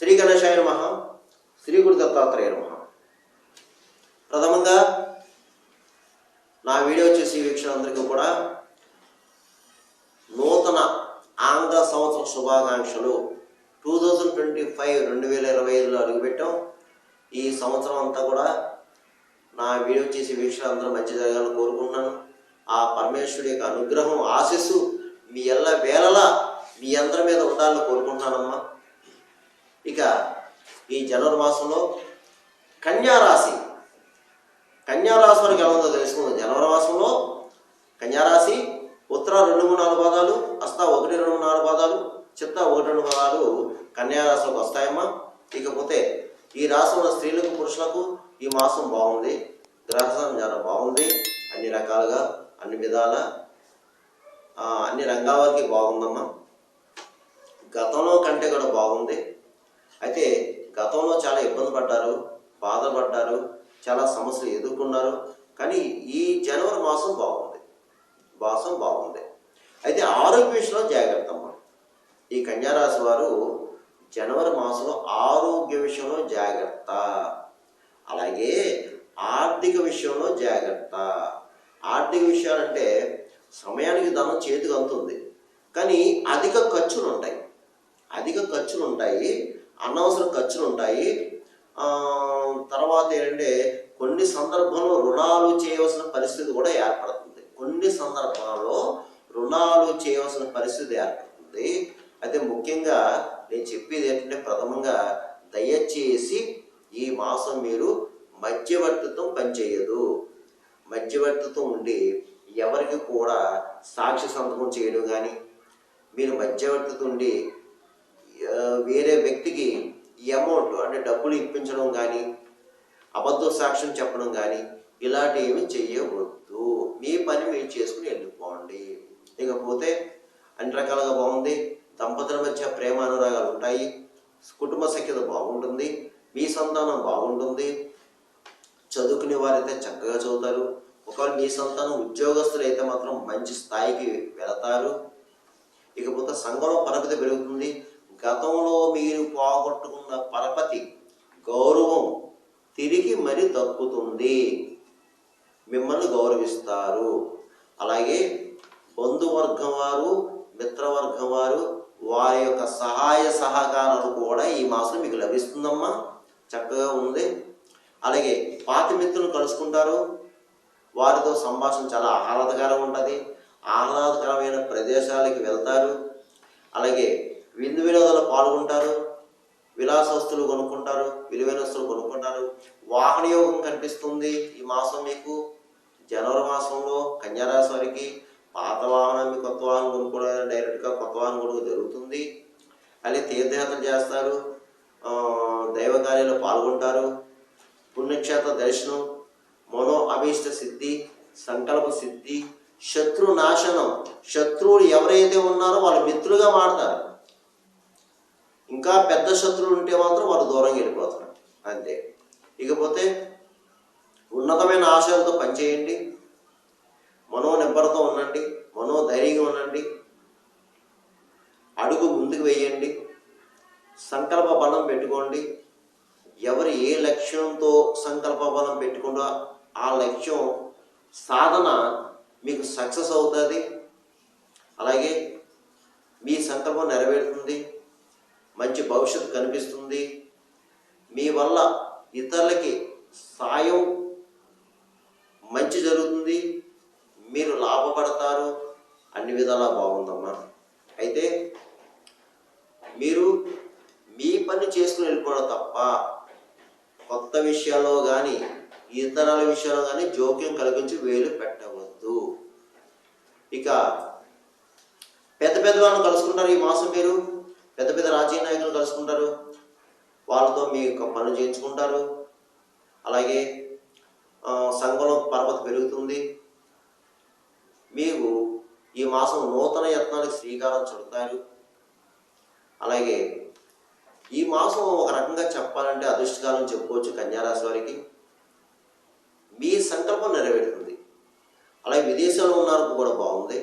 శ్రీ గణేశాయ నమ శ్రీ గురు దత్తాత్రేయ నమ ప్రథమంగా నా వీడియో చేసే వీక్షకులందరికీ కూడా నూతన ఆంగ్ల సంవత్సర శుభాకాంక్షలు టూ థౌజండ్ ట్వంటీ ఫైవ్ రెండు వేల ఇరవై ఐదులో అడుగుపెట్టాం. ఈ సంవత్సరం అంతా కూడా నా వీడియో చేసే వీక్షకులందరూ మంచి జరగాలని కోరుకుంటున్నాను. ఆ పరమేశ్వరుడి యొక్క అనుగ్రహం ఆశీస్సు మీ ఎల్ల వేళలా మీ అందరి మీద ఉండాలని కోరుకుంటున్నానమ్మా. ఇక ఈ జనవరి మాసంలో కన్యారాశి కన్యారాశి వారికి ఎలా ఉందో తెలుసుకుందాం. జనవరి మాసంలో కన్యారాశి ఉత్తర రెండు మూడు నాలుగు పాదాలు హస్త ఒకటి రెండు మూడు నాలుగు పాదాలు చిత్త ఒకటి రెండు పాదాలు కన్యారాశిలోకి వస్తాయమ్మా. ఇకపోతే ఈ రాశి ఉన్న స్త్రీలకు పురుషులకు ఈ మాసం బాగుంది. గ్రహం చాలా బాగుంది. అన్ని రకాలుగా అన్ని విధాల అన్ని రంగాల వరకు బాగుందమ్మా. గతంలో కంటే కూడా బాగుంది. అయితే గతంలో చాలా ఇబ్బంది పడ్డారు బాధపడ్డారు చాలా సమస్యలు ఎదుర్కొన్నారు. కానీ ఈ జనవరి మాసం బాగుంది. మాసం బాగుంది. అయితే ఆరోగ్య విషయంలో జాగ్రత్త ఈ కన్యారాశి వారు జనవరి మాసంలో ఆరోగ్య విషయంలో జాగ్రత్త. అలాగే ఆర్థిక విషయంలో జాగ్రత్త. ఆర్థిక విషయాలంటే సమయానికి ధనం చేతికి అందుతుంది. కానీ అధిక ఖర్చులు ఉంటాయి. అధిక ఖర్చులు ఉంటాయి. అనవసర ఖర్చులు ఉంటాయి. తర్వాత ఏంటంటే కొన్ని సందర్భంలో రుణాలు చేయవలసిన పరిస్థితి కూడా ఏర్పడుతుంది. కొన్ని సందర్భాల్లో రుణాలు చేయవలసిన పరిస్థితి ఏర్పడుతుంది. అయితే ముఖ్యంగా నేను చెప్పేది ఏంటంటే ప్రథమంగా దయచేసి ఈ మాసం మీరు మధ్యవర్తిత్వం పనిచేయదు. మధ్యవర్తిత్వం ఉండి ఎవరికి కూడా సాక్షి సంతకం చేయడం కానీ మీరు మధ్యవర్తిత్వం ఉండి వేరే వ్యక్తికి ఈ అమౌంట్ అంటే డబ్బులు ఇప్పించడం కానీ అబద్ధ సాక్ష్యం చెప్పడం కానీ ఇలాంటివి చేయవద్దు మీ పని మీరు చేసుకుని వెళ్ళిపోండి. ఇకపోతే అన్ని రకాలుగా బాగుంది. దంపతుల మధ్య ప్రేమ అనురాగాలు ఉంటాయి. కుటుంబ సఖ్యత బాగుంటుంది. మీ సంతానం బాగుంటుంది. చదువుకునే వారైతే చక్కగా చదువుతారు. ఒకవేళ మీ సంతానం ఉద్యోగస్తులు అయితే మాత్రం మంచి స్థాయికి వెళతారు. ఇకపోతే సంఘంలో పరపతి పెరుగుతుంది. గతంలో మీరు పోగొట్టుకున్న పరపతి గౌరవం తిరిగి మరి దక్కుతుంది. మిమ్మల్ని గౌరవిస్తారు. అలాగే బంధువర్గం వారు మిత్రవర్గం వారు వారి యొక్క సహాయ సహకారాలు కూడా ఈ మాసం మీకు లభిస్తుందమ్మా. చక్కగా ఉంది. అలాగే పాత మిత్రులు కలుసుకుంటారు. వారితో సంభాషణ చాలా ఆహ్లాదకరంగా ఉంటుంది. ఆహ్లాదకరమైన ప్రదేశాలకి వెళ్తారు. అలాగే విందు వినోదాలు పాల్గొంటారు విలాస వస్తువులు కొనుక్కుంటారు విలువైన వస్తువులు కొనుక్కుంటారు. వాహన యోగం కనిపిస్తుంది ఈ మాసం మీకు. జనవరి మాసంలో కన్యారాశి వారికి పాత వాహనం మీ కొత్త వాహనం కొనుక్కోవడం డైరెక్ట్గా కొత్త వాహనం కొనుగోలు జరుగుతుంది. అలాగే తీర్థయాత్ర చేస్తారు ఆ, దైవ కార్యాలు పాల్గొంటారు. పుణ్యక్షేత్ర దర్శనం మనో అభీష్ట సిద్ధి సంకల్ప సిద్ధి శత్రు నాశనం. శత్రువులు ఎవరైతే ఉన్నారో వాళ్ళు మిత్రులుగా మాడతారు ఇంకా పెద్ద శత్రువులు ఉంటే మాత్రం వాళ్ళు దూరంగా వెళ్ళిపోతున్నారు అంతే. ఇకపోతే ఉన్నతమైన ఆశయాలతో పనిచేయండి. మనో నిబ్బరతో ఉండండి. మనోధైర్యంగా ఉండండి. అడుగు ముందుకు వేయండి. సంకల్ప బలం పెట్టుకోండి. ఎవరు ఏ లక్ష్యంతో సంకల్ప బలం పెట్టుకుంటో ఆ లక్ష్యం సాధన మీకు సక్సెస్ అవుతుంది. అలాగే మీ సంకల్పం నెరవేరుతుంది. మంచి భవిష్యత్తు కనిపిస్తుంది. మీ వల్ల ఇతరులకి సాయం మంచి జరుగుతుంది. మీరు లాభపడతారు. అన్ని విధాలా బాగుందమ్మా. అయితే మీరు మీ పని చేసుకుని వెళ్ళిపోవడం తప్ప కొత్త విషయాల్లో కానీ ఇతరాల విషయాల్లో కానీ జోక్యం కలిగించి వేలు పెట్టవద్దు. ఇక పెద్ద పెద్ద వాళ్ళు కలుసుకుంటారు ఈ మాసం మీరు? పెద్ద పెద్ద రాజకీయ నాయకులు కలుసుకుంటారు. వాళ్ళతో మీ యొక్క పనులు చేయించుకుంటారు. అలాగే సంఘంలో పరపతి పెరుగుతుంది. మీకు ఈ మాసం నూతన యత్నాలకు శ్రీకారం చుడతారు. అలాగే ఈ మాసం ఒక రకంగా చెప్పాలంటే అదృష్టకాలం చెప్పుకోవచ్చు కన్యారాశి వారికి. మీ సంకల్పం నెరవేరుతుంది. అలాగే విదేశాల్లో ఉన్న వారికి కూడా బాగుంది.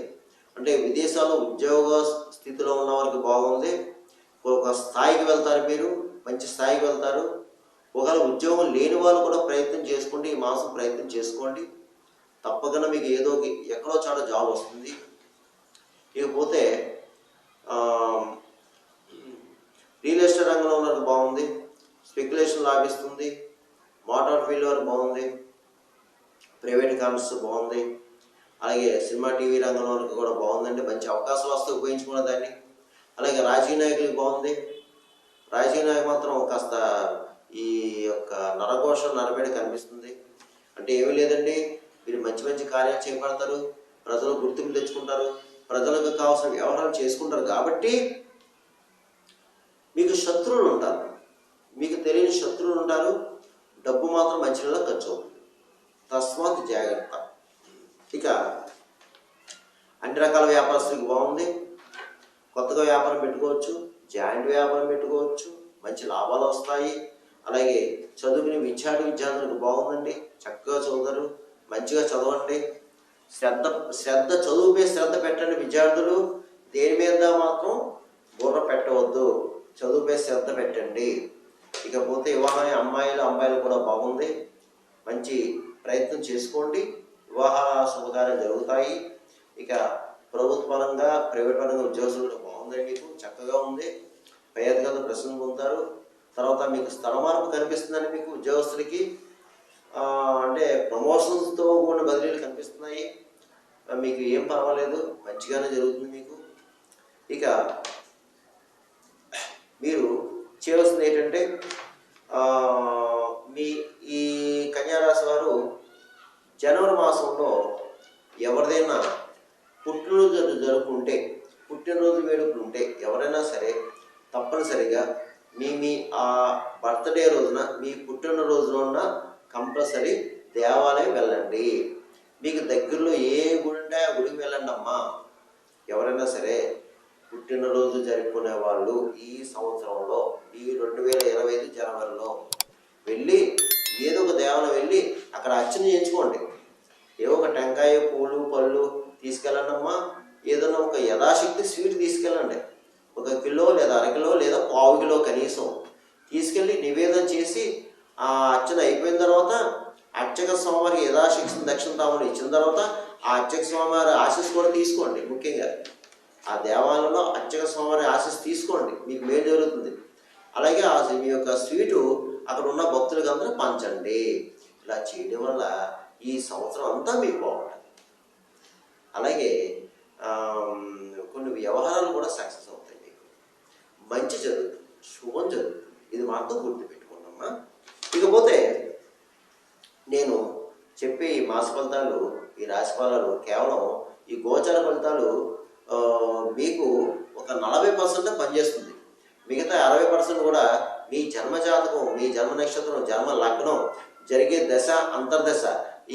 అంటే విదేశాల్లో ఉద్యోగ స్థితిలో ఉన్న వారికి బాగుంది. ఒక స్థాయికి వెళ్తారు మీరు మంచి స్థాయికి వెళ్తారు. ఒకవేళ ఉద్యోగం లేని వాళ్ళు కూడా ప్రయత్నం చేసుకోండి ఈ మాసం ప్రయత్నం చేసుకోండి. తప్పకుండా మీకు ఏదో ఎక్కడో చాట జాబ్ వస్తుంది. ఇకపోతే రియల్ ఎస్టేట్ రంగంలో ఉన్నది బాగుంది. స్పెక్యులేషన్ లాభిస్తుంది. మోటార్ ఫీల్డ్ వారు బాగుంది. ప్రైవేట్ కార్స్ బాగుంది. అలాగే సినిమా టీవీ రంగంలో వరకు కూడా బాగుందండి. మంచి అవకాశాలు వస్తే ఉపయోగించుకున్న దాన్ని. అలాగే రాజకీయ నాయకులకి బాగుంది. రాజకీయ నాయకు మాత్రం కాస్త ఈ యొక్క నరఘోష నరబడి కనిపిస్తుంది. అంటే ఏమీ లేదండి. మీరు మంచి మంచి కార్యాలు చేపడతారు. ప్రజలు గుర్తింపు తెచ్చుకుంటారు. ప్రజలకు కావాల్సిన వ్యవహారం చేసుకుంటారు. కాబట్టి మీకు శత్రువులు ఉంటారు. మీకు తెలియని శత్రువులు ఉంటారు. డబ్బు మాత్రం మంచి నెలలో ఖర్చు అవుతుంది. తస్మాత్ జాగ్రత్త. ఇక అన్ని రకాల వ్యాపారస్తులకు బాగుంది. కొత్తగా వ్యాపారం పెట్టుకోవచ్చు జాయింట్ వ్యాపారం పెట్టుకోవచ్చు మంచి లాభాలు వస్తాయి. అలాగే చదువుకునే విద్యార్థి విద్యార్థులకు బాగుందండి. చక్కగా చదువుతారు మంచిగా చదవండి. శ్రద్ధ శ్రద్ధ చదువుపై శ్రద్ధ పెట్టండి విద్యార్థులు. దేని మీద మాత్రం బుర్ర పెట్టవద్దు. చదువుపై శ్రద్ధ పెట్టండి. ఇకపోతే వివాహం అమ్మాయిలు అమ్మాయిలు కూడా బాగుంది. మంచి ప్రయత్నం చేసుకోండి. వివాహ శుభకార్యాలు జరుగుతాయి. ఇక ప్రభుత్వ పరంగా ప్రైవేట్ పరంగా ఉద్యోగస్తులు బాగుందండి మీకు చక్కగా ఉంది. పై అధికారులు ప్రశ్నలు పొందుతారు తర్వాత మీకు స్థల మార్పు కనిపిస్తుందండి మీకు ఉద్యోగస్తులకి. అంటే ప్రమోషన్స్తో కూడిన బదిలీలు కనిపిస్తున్నాయి. మీకు ఏం పర్వాలేదు మంచిగానే జరుగుతుంది మీకు. ఇక మీరు చేయవలసింది ఏంటంటే మీ ఈ కన్యారాశి వారు జనవరి మాసంలో ఎవరిదైనా పుట్టినరోజు జరుపుకుంటే పుట్టినరోజు వేడుకలు ఉంటే ఎవరైనా సరే తప్పనిసరిగా మీ మీ ఆ బర్త్డే రోజున మీ పుట్టినరోజున ఉన్న కంపల్సరీ దేవాలయం వెళ్ళండి. మీకు దగ్గరలో ఏ గుడి ఉంటే ఆ గుడికి వెళ్ళండి అమ్మా ఎవరైనా సరే పుట్టినరోజు జరుపుకునే వాళ్ళు ఈ సంవత్సరంలో ఈ రెండు వేల ఇరవై ఐదు జనవరిలో వెళ్ళి ఏదో ఒక దేవాలయం వెళ్ళి అక్కడ అర్చన చేయించుకోండి. ఏవో ఒక టెంకాయ పూలు పళ్ళు తీసుకెళ్ళండి అమ్మా ఏదైనా ఒక యథాశక్తి స్వీట్ తీసుకెళ్ళండి. ఒక కిలో లేదా అరకిలో లేదా పావు కిలో కనీసం తీసుకెళ్ళి నివేదన చేసి ఆ అర్చన అయిపోయిన తర్వాత అర్చక స్వామివారికి యథాశక్తి దక్షిణ తామని ఇచ్చిన తర్వాత ఆ అర్చక స్వామివారి ఆశీస్ కూడా తీసుకోండి ముఖ్యంగా. ఆ దేవాలయంలో అర్చక స్వామివారి ఆశీస్ తీసుకోండి. మీకు మేలు జరుగుతుంది. అలాగే ఆ మీ యొక్క స్వీటు అక్కడ ఉన్న భక్తులకు అందరూ పంచండి. ఇలా చేయడం వల్ల ఈ సంవత్సరం అంతా మీకు బాగుంటుంది. అలాగే కొన్ని వ్యవహారాలు కూడా సక్సెస్ అవుతాయి మీకు మంచి జరుగుతుంది శుభం జరుగుతుంది. ఇది మాత్రం గుర్తుపెట్టుకోండమ్మా. ఇకపోతే నేను చెప్పే ఈ మాస ఫలితాలు ఈ రాశి ఫలాలు కేవలం ఈ గోచార ఫలితాలు మీకు ఒక నలభై పర్సెంట్ పనిచేస్తుంది. మిగతా అరవై పర్సెంట్ కూడా మీ జన్మ జాతకం మీ జన్మ నక్షత్రం జన్మ లగ్నం జరిగే దశ అంతర్దశ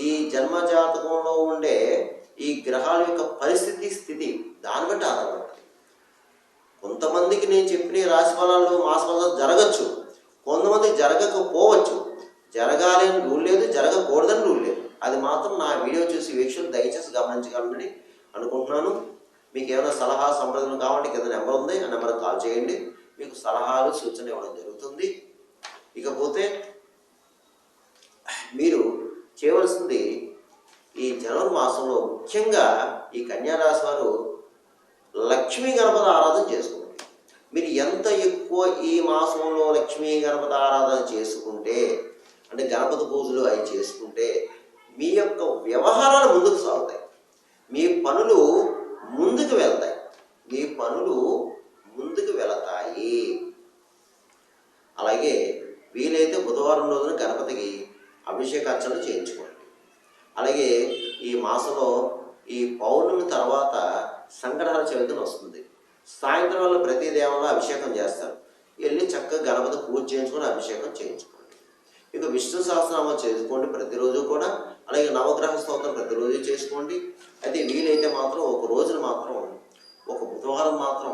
ఈ జన్మ జాతకంలో ఉండే ఈ గ్రహాల యొక్క పరిస్థితి స్థితి దాన్ని బట్టి ఆధారపడుతుంది. కొంతమందికి నేను చెప్పిన రాశి ఫలాలు మాస ఫలాలు జరగచ్చు. కొంతమంది జరగకపోవచ్చు. జరగాలి అని రూల్ లేదు జరగకూడదని రూల్ లేదు. అది మాత్రం నా వీడియో చూసి వీక్షలు దయచేసి గమనించగలనని అనుకుంటున్నాను. మీకు ఏమైనా సలహా సంప్రదన కావాలంటే కింద నెంబర్ ఉంది. ఆ నెంబర్కి కాల్ చేయండి. మీకు సలహాలు సూచన ఇవ్వడం జరుగుతుంది. ఇకపోతే మీరు చేయవలసింది జనవరి మాసంలో ముఖ్యంగా ఈ కన్యారాశి వారు లక్ష్మీ గణపతి ఆరాధన చేసుకోండి మీరు ఎంత ఎక్కువ ఈ మాసంలో లక్ష్మీ గణపతి ఆరాధన చేసుకుంటే అంటే గణపతి పూజలు అవి చేసుకుంటే మీ యొక్క వ్యవహారాలు ముందుకు సాగుతాయి. మీ పనులు ముందుకు వెళ్తాయి. మీ పనులు ముందుకు వెళతాయి. అలాగే వీలైతే బుధవారం రోజున గణపతికి అభిషేకార్చన చేయించుకోండి. అలాగే ఈ మాసంలో ఈ పౌర్ణమి తర్వాత సంకటహర చవితి వస్తుంది. సాయంత్రం వల్ల ప్రతి దేవంలో అభిషేకం చేస్తారు. వెళ్ళి చక్కగా గణపతి పూజ చేయించుకొని అభిషేకం చేయించుకోండి. ఇక విష్ణు సహస్రనామం చేసుకోండి ప్రతిరోజు కూడా. అలాగే నవగ్రహ స్తోత్రం ప్రతిరోజు చేసుకోండి. అయితే వీలైతే మాత్రం ఒక రోజున మాత్రం ఒక బుధవారం మాత్రం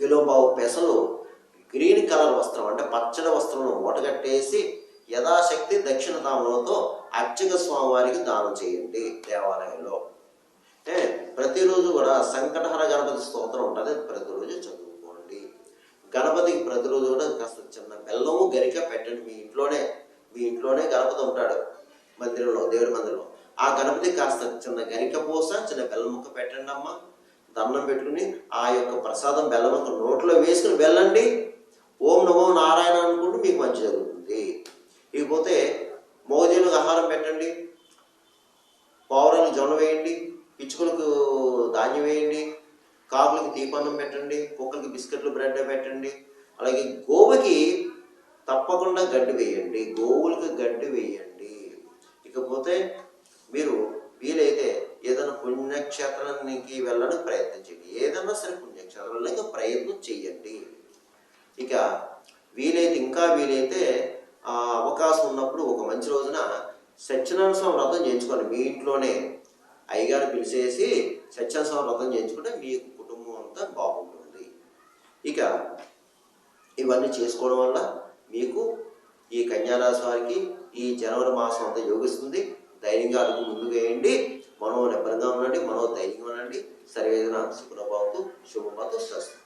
కిలో బావు పెసలు గ్రీన్ కలర్ వస్త్రం అంటే పచ్చడి వస్త్రంలో మూటగట్టేసి యథాశక్తి దక్షిణ తాములతో అర్చక స్వామివారికి దానం చేయండి దేవాలయంలో. ఏ, ప్రతిరోజు కూడా సంకటహర గణపతి స్తోత్రం ఉంటుంది ప్రతిరోజు చదువుకోండి. గణపతికి ప్రతిరోజు కూడా కాస్త చిన్న బెల్లము గరిక పెట్టండి. మీ ఇంట్లోనే మీ ఇంట్లోనే గణపతి ఉంటాడు మందిరంలో దేవుడి మందిరంలో. ఆ గణపతికి కాస్త చిన్న గరిక పూస చిన్న బెల్లం ముక్క పెట్టండి అమ్మ. దండం పెట్టుకుని ఆ యొక్క ప్రసాదం బెల్లం ముక్క నోట్లో వేసుకుని వెళ్ళండి. ఓం నమో నారాయణ అనుకుంటూ మీకు మంచి జరుగుతుంది. ఇకపోతే మోజీలకు ఆహారం పెట్టండి పావురాలకు జొన్న వేయండి పిచ్చుకలకు ధాన్యం వేయండి కాకులకు దీపాన్నం పెట్టండి కుక్కలకి బిస్కెట్లు బ్రెడ్ పెట్టండి. అలాగే గోవుకి తప్పకుండా గడ్డి వేయండి గోవులకు గడ్డి వేయండి. ఇకపోతే మీరు వీలైతే ఏదైనా పుణ్యక్షేత్రానికి వెళ్ళడానికి ప్రయత్నం చేయండి. ఏదైనా సరే పుణ్యక్షేత్రానికి ప్రయత్నం చేయండి. ఇక వీలైతే ఇంకా వీలైతే అవకాశం ఉన్నప్పుడు ఒక మంచి రోజున సత్యనారాయణ స్వామి వ్రతం చేయించుకోండి. మీ ఇంట్లోనే అయ్యగారు పిలిచేసి సత్యనారాయణ స్వామి వ్రతం చేయించుకుంటే మీ కుటుంబం అంతా బాగుంటుంది. ఇక ఇవన్నీ చేసుకోవడం వల్ల మీకు ఈ కన్యారాశి వారికి ఈ జనవరి మాసం అంతా యోగిస్తుంది. ధైర్యంగా అడుగు ముందుగా వేయండి. మనో నిబ్బరంగా ఉండండి. మనో ధైర్యంగా ఉండండి సరివేదన శుభ్రభావంతో శుభమతో స్వస్తి.